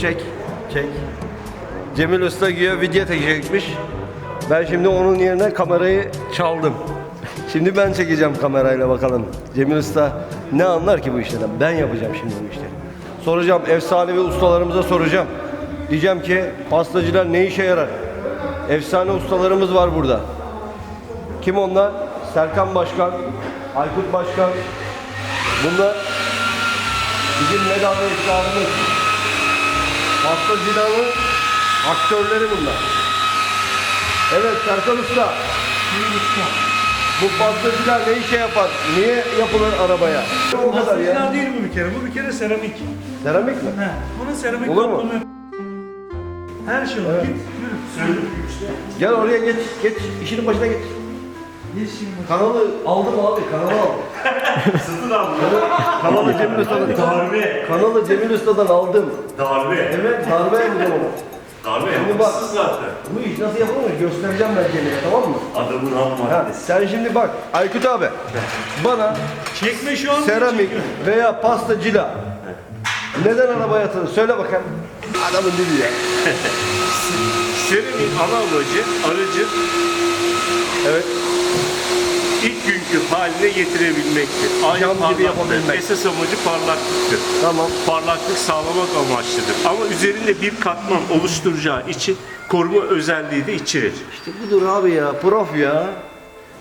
Çek. Çek. Cemil Usta güya video çekecekmiş. Ben şimdi onun yerine kamerayı çaldım. Şimdi ben çekeceğim kamerayla bakalım. Cemil Usta ne anlar ki bu işlerden? Ben yapacağım şimdi bu işleri. Soracağım efsanevi ustalarımıza soracağım. Diyeceğim ki pastacılar ne işe yarar? Efsane ustalarımız var burada. Kim onlar? Serkan Başkan, Aykut Başkan. Bunlar bizim medal iftarımız. Pastacılığının aktörleri bunlar. Evet Serkan Usta. Bu pastacılar ne işe yapar? Niye yapılır arabaya? O kadar ya. Pastacılar değil bu bir kere. Bu bir kere seramik. Seramik mi? He. Buna seramik Olur mu? Her şey olur. Git yürü. Gel oraya geç, geç. İşinin başına geç. Kanalı aldım abi, kanalı aldım. Satın aldım. Kanalı Cemil Usta'dan. Darbe. Kanalı Cemil Usta'dan aldım. Darbe. Evet, darbe yapacağım onu. Darbe Şimdi bak. yapmışsın zaten. Bu iş nasıl yapılır göstereceğim ben Cemil'e tamam mı? Adamın ham Ha, maddesi. sen şimdi bak Aykut abi bana Çekme şu an. seramik veya pastacıyla neden arabaya atılır söyle bakalım. Adamın dili ya. Serinin ana amacı aracı Evet. İlk günkü haline getirebilmektir. Aynı Cam gibi parlaklık. yapabilmek. Esas amacı parlaklıktır. Tamam. Parlaklık sağlamak amaçlıdır. Ama üzerinde bir katman oluşturacağı için koruma özelliği de içerir. İşte budur abi ya prof ya.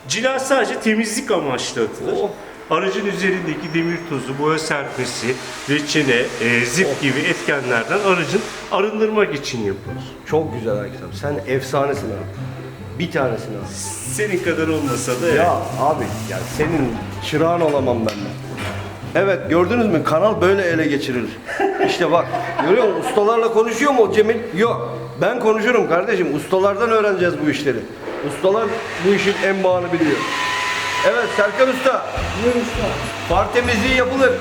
Cila sadece temizlik amaçlı atılır. Oh. Aracın üzerindeki demir tozu, boya serpmesi, reçine, e, zip gibi etkenlerden aracın arındırmak için yapılır. Çok güzel abi. Sen efsanesin abi. Bir tanesin abi. Senin kadar olmasa da Ya abi ya senin çırağın olamam ben de. Evet gördünüz mü kanal böyle ele geçirilir. İşte bak görüyor musun ustalarla konuşuyor mu o Cemil? Yok. Ben konuşurum kardeşim. Ustalardan öğreneceğiz bu işleri. Ustalar bu işin en bağını biliyor. Evet Serkan Usta. Buyur usta. Far temizliği yapılır.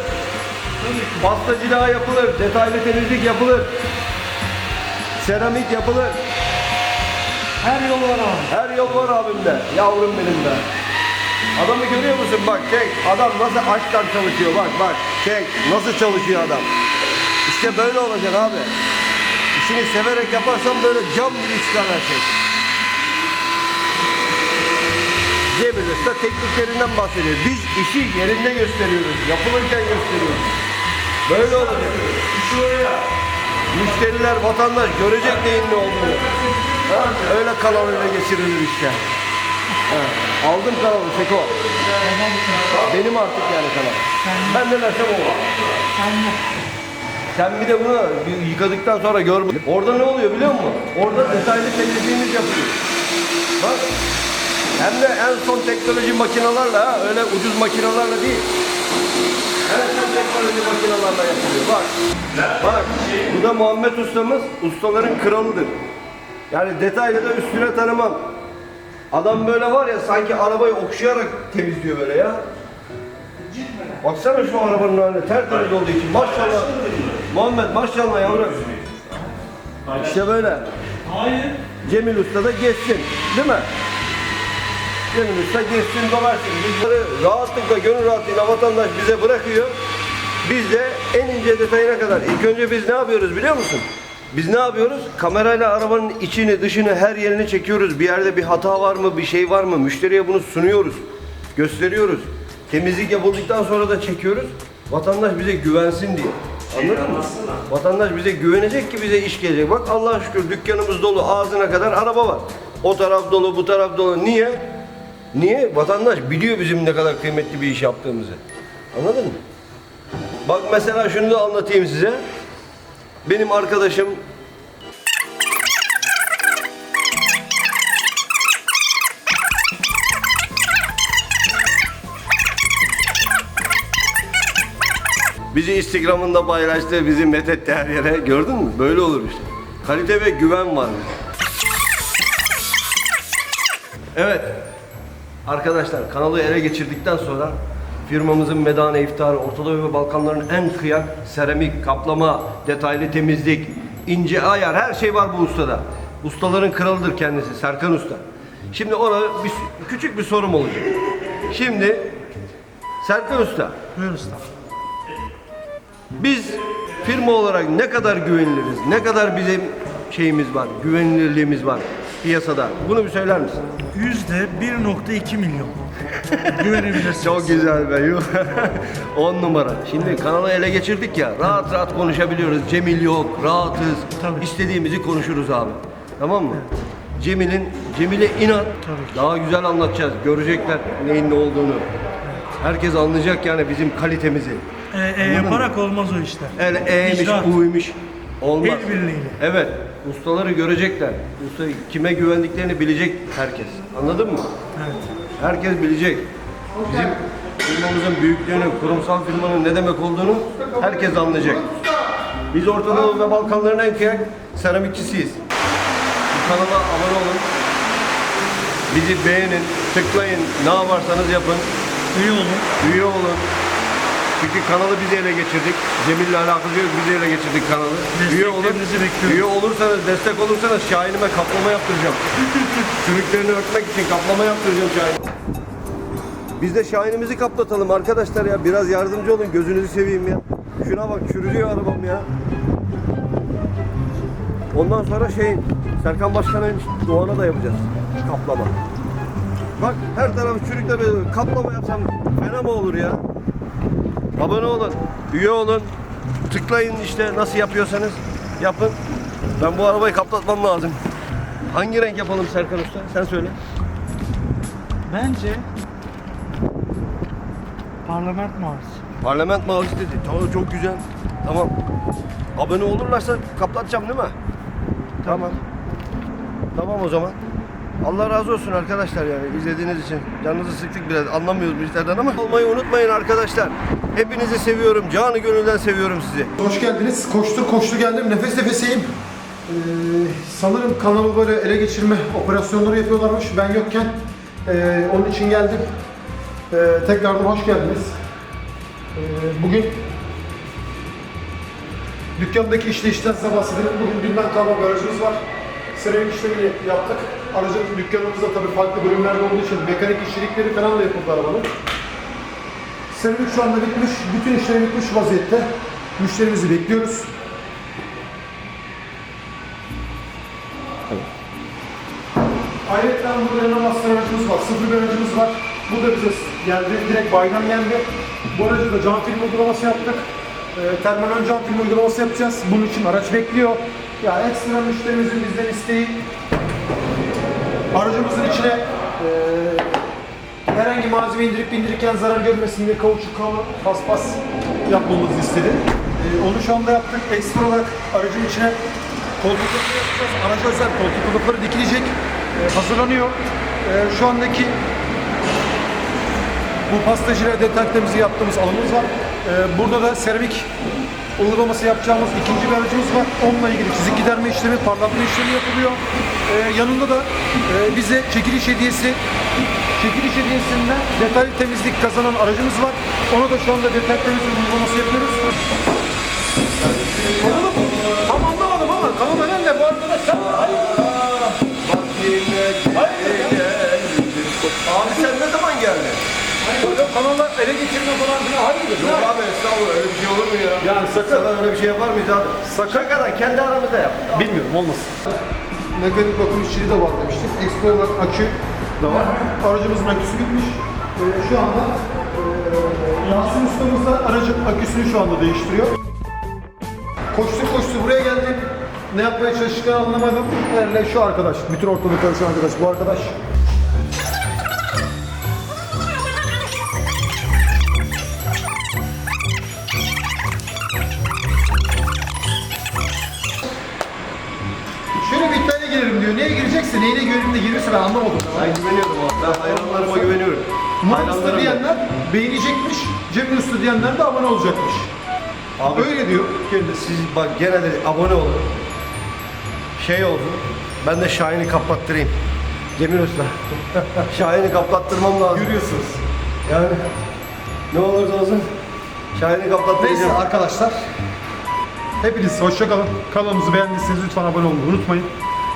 Pastacılığa yapılır. Detaylı temizlik yapılır. Seramik yapılır. Her yol var abi. Her yol var abimde. Yavrum benim be. Adamı görüyor musun? Bak çek. Adam nasıl aşktan çalışıyor. Bak bak. Çek. Nasıl çalışıyor adam. İşte böyle olacak abi. İşini severek yaparsan böyle cam gibi çıkar her şey. Cemil Usta tekniklerinden bahsediyor. Biz işi yerinde gösteriyoruz. Yapılırken gösteriyoruz. Böyle olacak. Müşteriler, vatandaş görecek neyin ne olduğunu. Öyle ele geçirilir işte. Aldım kanalı Seko. Benim artık yani kanal. Ben ne dersem o. Sen bir de bunu yıkadıktan sonra gör. Orada ne oluyor biliyor musun? Orada detaylı temizliğimiz yapıyor. Bak. Hem de en son teknoloji makinalarla öyle ucuz makinalarla değil. En son teknoloji makinalarla yapılıyor. Bak. Bak. Bu da Muhammed ustamız ustaların kralıdır. Yani detaylı da üstüne tanımam. Adam böyle var ya sanki arabayı okşayarak temizliyor böyle ya. Baksana şu arabanın haline tertemiz olduğu için maşallah. Muhammed maşallah yavrum. İşte böyle. Hayır. Cemil Usta da geçsin. Değil mi? Cemil Usta geçsin dolaşsın. Bizleri rahatlıkla, gönül rahatlığıyla vatandaş bize bırakıyor. Biz de en ince detayına kadar. İlk önce biz ne yapıyoruz biliyor musun? Biz ne yapıyoruz? Kamerayla arabanın içini, dışını, her yerini çekiyoruz. Bir yerde bir hata var mı, bir şey var mı? Müşteriye bunu sunuyoruz. Gösteriyoruz. Temizlik yapıldıktan sonra da çekiyoruz. Vatandaş bize güvensin diye. Anladın mı? Vatandaş bize güvenecek ki bize iş gelecek. Bak Allah'a şükür dükkanımız dolu, ağzına kadar araba var. O taraf dolu, bu taraf dolu. Niye? Niye? Vatandaş biliyor bizim ne kadar kıymetli bir iş yaptığımızı. Anladın mı? Bak mesela şunu da anlatayım size. Benim arkadaşım Bizi Instagram'ında paylaştı, bizi methetti her yere. Gördün mü? Böyle olur işte. Kalite ve güven var. Evet. Arkadaşlar kanalı ele geçirdikten sonra firmamızın medane iftarı Orta Doğu ve Balkanların en kıyak seramik, kaplama, detaylı temizlik, ince ayar her şey var bu ustada. Ustaların kralıdır kendisi Serkan Usta. Şimdi ona bir, küçük bir sorum olacak. Şimdi Serkan Usta Buyur usta. Biz firma olarak ne kadar güveniliriz, ne kadar bizim şeyimiz var, güvenilirliğimiz var piyasada. Bunu bir söyler misin? Yüzde 1.2 milyon. Güvenebilirsiniz. Çok güzel be. yuh. 10 numara. Şimdi kanalı ele geçirdik ya. Rahat rahat konuşabiliyoruz. Cemil yok. Rahatız. Tabii. İstediğimizi konuşuruz abi. Tamam mı? Cemil'in Cemil'e inan. Tabii ki. Daha güzel anlatacağız. Görecekler neyin ne olduğunu. Herkes anlayacak yani bizim kalitemizi. E, e, yaparak olmaz o işler. El eğmiş, İcraat. uymuş. Olmaz. El birliğiyle. Evet. Ustaları görecekler. Usta kime güvendiklerini bilecek herkes. Anladın mı? Evet. Herkes bilecek. Bizim firmamızın büyüklüğünü, kurumsal firmanın ne demek olduğunu herkes anlayacak. Biz Orta Doğu ve Balkanların en kıyak seramikçisiyiz. Bu kanala abone olun. Bizi beğenin, tıklayın, ne yaparsanız yapın. İyi olun. Üye olun. Çünkü kanalı biz ele geçirdik. Cemil'le alakası yok, biz ele geçirdik kanalı. Üye. Desteklerinizi bekliyoruz. Üye olursanız, destek olursanız Şahin'ime kaplama yaptıracağım. Çürüklerini örtmek için kaplama yaptıracağım Şahin. Biz de Şahin'imizi kaplatalım arkadaşlar ya. Biraz yardımcı olun, gözünüzü seveyim ya. Şuna bak, çürüyor arabam ya. Ondan sonra şey, Serkan Başkan'ın Doğan'a da yapacağız. Kaplama. Bak her tarafı çürükle kaplama yapsam fena mı olur ya? Abone olun, üye olun, tıklayın işte nasıl yapıyorsanız yapın. Ben bu arabayı kaplatmam lazım. Hangi renk yapalım Serkan Usta? Sen söyle. Bence parlament mavisi. Parlament mavisi dedi. Tamam çok güzel. Tamam. Abone olurlarsa kaplatacağım değil mi? Tamam. Tamam o zaman. Allah razı olsun arkadaşlar yani izlediğiniz için. Canınızı sıktık biraz anlamıyoruz bu işlerden ama olmayı unutmayın arkadaşlar. Hepinizi seviyorum. Canı gönülden seviyorum sizi. Hoş geldiniz. Koştur koştur geldim. Nefes nefeseyim. Ee, sanırım kanalı böyle ele geçirme operasyonları yapıyorlarmış. Ben yokken ee, onun için geldim. Ee, tekrardan hoş geldiniz. Ee, bugün dükkandaki işleyişten size bahsedelim. Bugün dünden kalma garajımız var. Seramik işlemini yaptık. Aracın dükkanımızda tabii farklı bölümlerde olduğu için mekanik işçilikleri falan da yapıldı arabanın. Seramik şu anda bitmiş. Bütün işlemi bitmiş vaziyette. Müşterimizi bekliyoruz. Ayrıca burada renovasyon aracımız var. Sıfır bir aracımız var. Bu da bize geldi. Direkt baydan geldi. Bu aracı da cam film uygulaması yaptık. Ee, termal ön cam film uygulaması yapacağız. Bunun için araç bekliyor. Ya ekstra müşterimizin bizden isteği aracımızın içine e, herhangi malzeme indirip indirirken zarar görmesin diye kauçuk kalı paspas yapmamızı istedi. Ee, onu şu anda yaptık. Ekstra olarak aracın içine koltuk yapacağız. Araca özel koltuk kılıfları dikilecek. Ee, hazırlanıyor. Ee, şu andaki bu pastacıyla deterktemizi yaptığımız alanımız var. Ee, burada da seramik uygulaması yapacağımız ikinci bir aracımız var. Onunla ilgili çizik giderme işlemi, parlatma işlemi yapılıyor. Ee, yanında da e, bize çekiliş hediyesi Çekiliş hediyesinden detaylı temizlik kazanan aracımız var. Ona da şu anda detaylı temizlik uygulaması yapıyoruz. Kanalı bu. Tam anlamadım ama kanal önemli bu arkadaşlar. Hayır. Abi sen ne zaman geldin? Böyle kanala ele geçirme falan filan hayırdır? Yok abi estağfurullah öyle bir şey olur mu ya? Yani sakın. Sana öyle bir şey yapar mıyız abi? Sakın kadar kendi aramızda yap. Bilmiyorum olmasın. Mekanik bakım işçiliği de var demiştik. Ekstra olarak akü da var. Aracımızın aküsü bitmiş. Ee, şu anda e, Yasin ustamız da aracın aküsünü şu anda değiştiriyor. Koştu koştu buraya geldi. Ne yapmaya çalıştıklarını anlamadım. Herhalde şu arkadaş, bütün ortalığı karışan arkadaş, bu arkadaş. Girecekse, neyine güvenip de girirse ben anlamadım. Ben güveniyorum abi. Ben hayranlarıma güveniyorum. Murat Usta Hayranlarıma. diyenler beğenecekmiş, Cemil Usta diyenler de abone olacakmış. Abi Öyle diyor kendisi. siz bak gene de abone olun. Şey olsun. Ben de Şahin'i kaplattırayım. Cemil Usta. Şahin'i kaplattırmam lazım. Görüyorsunuz. Yani ne olursa olsun Şahin'i Neyse kaplattıracağım. arkadaşlar. Hepiniz hoşça kalın. Kanalımızı beğendiyseniz lütfen abone olmayı unutmayın.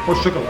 Hoşça kalın.